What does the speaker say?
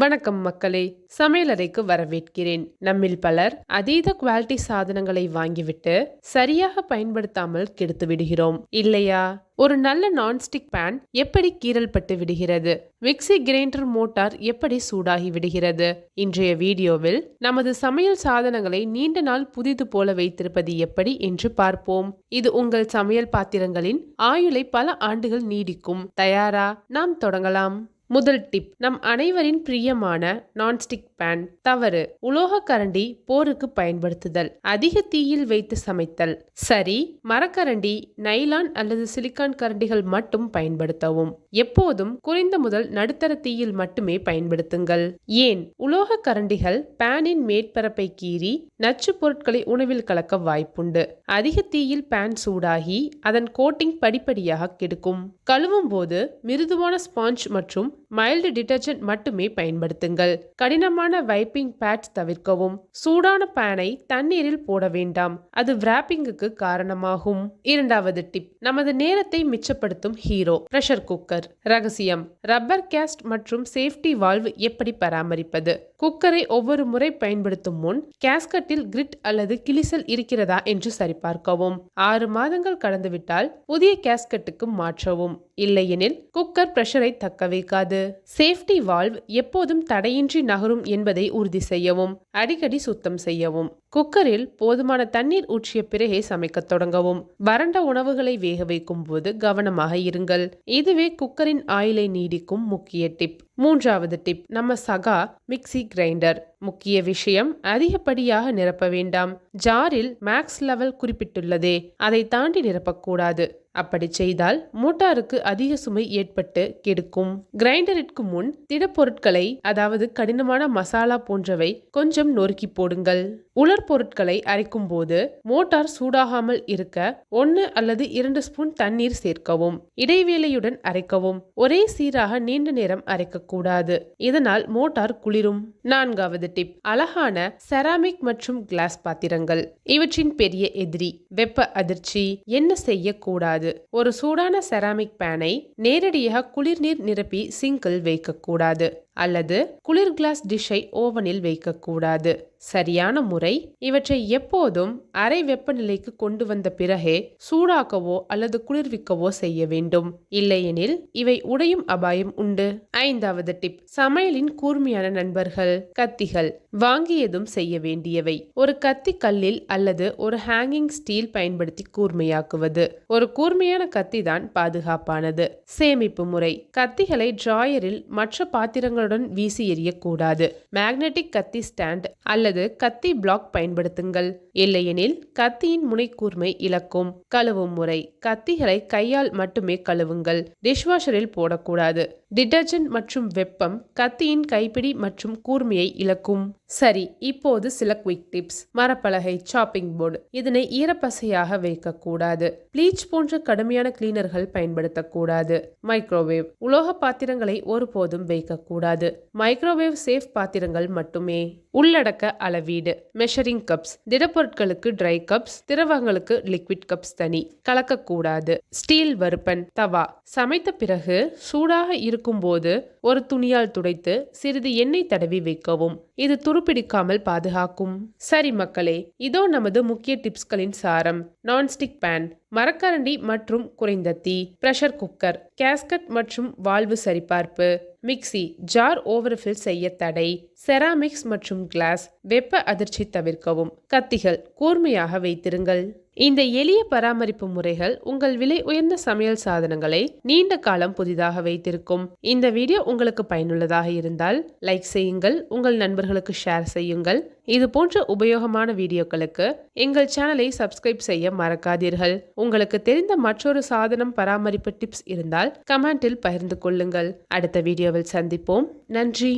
வணக்கம் மக்களே சமையலறைக்கு வரவேற்கிறேன். நம்மில் பலர் அதீத குவாலிட்டி சாதனங்களை வாங்கிவிட்டு சரியாக பயன்படுத்தாமல் கெடுத்து விடுகிறோம். இல்லையா? ஒரு நல்ல நான்ஸ்டிக் பேன் எப்படி கீறல் பட்டு விடுகிறது? மிக்ஸி கிரைண்டர் மோட்டார் எப்படி சூடாகி விடுகிறது? இன்றைய வீடியோவில் நமது சமையல் சாதனங்களை நீண்ட நாள் புதிது போல வைத்திருப்பது எப்படி என்று பார்ப்போம். இது உங்கள் சமையல் பாத்திரங்களின் ஆயுளை பல ஆண்டுகள் நீடிக்கும். தயாரா? நாம் தொடங்கலாம். முதல் டிப் நம் அனைவரின் பிரியமான நான்ஸ்டிக் பேன் தவறு. உலோக கரண்டி போருக்கு பயன்படுத்துதல். அதிக தீயில் வைத்து சமைத்தல். சரி மரக்கரண்டி நைலான் அல்லது சிலிக்கான் கரண்டிகள் மட்டும் பயன்படுத்தவும். எப்போதும் குறைந்த முதல் நடுத்தர தீயில் மட்டுமே பயன்படுத்துங்கள். ஏன்? உலோக கரண்டிகள் பேனின் மேற்பரப்பை கீறி நச்சு பொருட்களை உணவில் கலக்க வாய்ப்புண்டு. அதிக தீயில் பேன் சூடாகி அதன் கோட்டிங் படிப்படியாக கெடுக்கும். கழுவும் போது மிருதுவான ஸ்பாஞ்ச் மற்றும் மைல்டு டிட்டர்ஜென்ட் மட்டுமே பயன்படுத்துங்கள். கடினமான வைப்பிங் பேட்ஸ் தவிர்க்கவும். சூடான பேனை தண்ணீரில் போட வேண்டாம். அது விராப்பிங்குக்கு காரணமாகும். இரண்டாவது டிப் நமது நேரத்தை மிச்சப்படுத்தும் ஹீரோ பிரஷர் குக்கர் ரகசியம் ரப்பர் கேஸ்ட் மற்றும் சேஃப்டி வால்வு எப்படி பராமரிப்பது? குக்கரை ஒவ்வொரு முறை பயன்படுத்தும் முன் கேஸ்கட்டில் கிரிட் அல்லது கிளிசல் இருக்கிறதா என்று சரிபார்க்கவும். ஆறு மாதங்கள் கடந்துவிட்டால் புதிய கேஸ்கட்டுக்கு மாற்றவும். இல்லையெனில் குக்கர் பிரஷரை தக்க வைக்காது சேஃப்டி வால்வ் எப்போதும் தடையின்றி நகரும் என்பதை உறுதி செய்யவும் அடிக்கடி சுத்தம் செய்யவும் குக்கரில் போதுமான தண்ணீர் ஊற்றிய பிறகே சமைக்கத் தொடங்கவும் வறண்ட உணவுகளை வேக வைக்கும் போது கவனமாக இருங்கள். இதுவே குக்கரின் ஆயிலை நீடிக்கும் முக்கிய டிப். மூன்றாவது டிப் நம்ம சகா மிக்ஸி கிரைண்டர். முக்கிய விஷயம் அதிகப்படியாக நிரப்ப வேண்டாம். ஜாரில் மேக்ஸ் லெவல் குறிப்பிட்டுள்ளதே அதை தாண்டி நிரப்பக்கூடாது. அப்படி செய்தால் மோட்டாருக்கு அதிக சுமை ஏற்பட்டு கெடுக்கும். கிரைண்டரிற்கு முன் திடப்பொருட்களை அதாவது கடினமான மசாலா போன்றவை கொஞ்சம் நொறுக்கி போடுங்கள். உலர் பொருட்களை அரைக்கும் போது மோட்டார் சூடாகாமல் இருக்க ஒன்று அல்லது இரண்டு ஸ்பூன் தண்ணீர் சேர்க்கவும் இடைவேளையுடன் அரைக்கவும். ஒரே சீராக நீண்ட நேரம் அரைக்கக்கூடாது. இதனால் மோட்டார் குளிரும். நான்காவது டிப் அழகான செராமிக் மற்றும் கிளாஸ் பாத்திரங்கள். இவற்றின் பெரிய எதிரி வெப்ப அதிர்ச்சி என்ன செய்யக்கூடாது? ஒரு சூடான செராமிக் பேனை நேரடியாக குளிர்நீர் நிரப்பி சிங்கில் வைக்கக்கூடாது. அல்லது குளிர் கிளாஸ் டிஷ்ஷை ஓவனில் வைக்கக்கூடாது. சரியான முறை. இவற்றை எப்போதும் அரை வெப்பநிலைக்கு கொண்டு வந்த பிறகே சூடாக்கவோ அல்லது குளிர்விக்கவோ செய்ய வேண்டும். இல்லையெனில் இவை உடையும் அபாயம் உண்டு. ஐந்தாவது டிப். சமையலின் கூர்மையான நண்பர்கள் கத்திகள். வாங்கியதும் செய்ய வேண்டியவை. ஒரு கத்தி கல்லில் அல்லது ஒரு ஹேங்கிங் ஸ்டீல் பயன்படுத்தி கூர்மையாக்குவது. ஒரு கூர்மையான கத்தி தான் பாதுகாப்பானது. சேமிப்பு முறை. கத்திகளை டிராயரில் மற்ற பாத்திரங்கள் கத்திகளுடன் வீசி எறியக்கூடாது. மேக்னெட்டிக் கத்தி ஸ்டாண்ட் அல்லது கத்தி பிளாக் பயன்படுத்துங்கள். இல்லையெனில் கத்தியின் முனைக்கூர்மை இழக்கும். கழுவும் முறை. கத்திகளை கையால் மட்டுமே கழுவுங்கள். டிஷ்வாஷரில் போடக்கூடாது. டிடர்ஜென்ட் மற்றும் வெப்பம் கத்தியின் கைப்பிடி மற்றும் கூர்மையை இழக்கும். சரி இப்போது சில குவிக் டிப்ஸ் மரப்பலகை சாப்பிங் போர்டு இதனை ஈரப்பசையாக வைக்கக்கூடாது. ப்ளீச் போன்ற கடுமையான கிளீனர்கள் பயன்படுத்தக்கூடாது. மைக்ரோவேவ் உலோக பாத்திரங்களை ஒருபோதும் வைக்கக்கூடாது. மைக்ரோவேவ் சேஃப் பாத்திரங்கள் மட்டுமே. உள்ளடக்க அளவீடு. மெஷரிங் கப்ஸ் திடப்பொருட்களுக்கு ட்ரை கப்ஸ் திரவங்களுக்கு லிக்விட் கப்ஸ் தனி. கலக்கக்கூடாது. ஸ்டீல் வறுப்பன். தவா. சமைத்த பிறகு சூடாக இருக்கும் இருக்கும்போது ஒரு துணியால் துடைத்து சிறிது எண்ணெய் தடவி வைக்கவும். இது துருப்பிடிக்காமல் பாதுகாக்கும். சரி மக்களே இதோ நமது முக்கிய டிப்ஸ்களின் சாரம். நான்ஸ்டிக் பேன் மரக்கரண்டி மற்றும் குறைந்த தீ பிரஷர் குக்கர் கேஸ்கட் மற்றும் வால்வு சரிபார்ப்பு மிக்சி ஜார் ஓவர்ஃபில் செய்ய தடை செராமிக்ஸ் மற்றும் கிளாஸ் வெப்ப அதிர்ச்சி தவிர்க்கவும் கத்திகள் கூர்மையாக வைத்திருங்கள். இந்த எளிய பராமரிப்பு முறைகள் உங்கள் விலை உயர்ந்த சமையல் சாதனங்களை நீண்ட காலம் புதிதாக வைத்திருக்கும். இந்த வீடியோ உங்களுக்கு பயனுள்ளதாக இருந்தால் லைக் செய்யுங்கள் உங்கள் நண்பர்களுக்கு ஷேர் செய்யுங்கள். இது போன்ற உபயோகமான வீடியோக்களுக்கு எங்கள் சேனலை சப்ஸ்கிரைப் செய்ய மறக்காதீர்கள். உங்களுக்கு தெரிந்த மற்றொரு சாதனம் பராமரிப்பு டிப்ஸ் இருந்தால் கமெண்டில் பகிர்ந்து கொள்ளுங்கள். அடுத்த வீடியோவில் சந்திப்போம். நன்றி.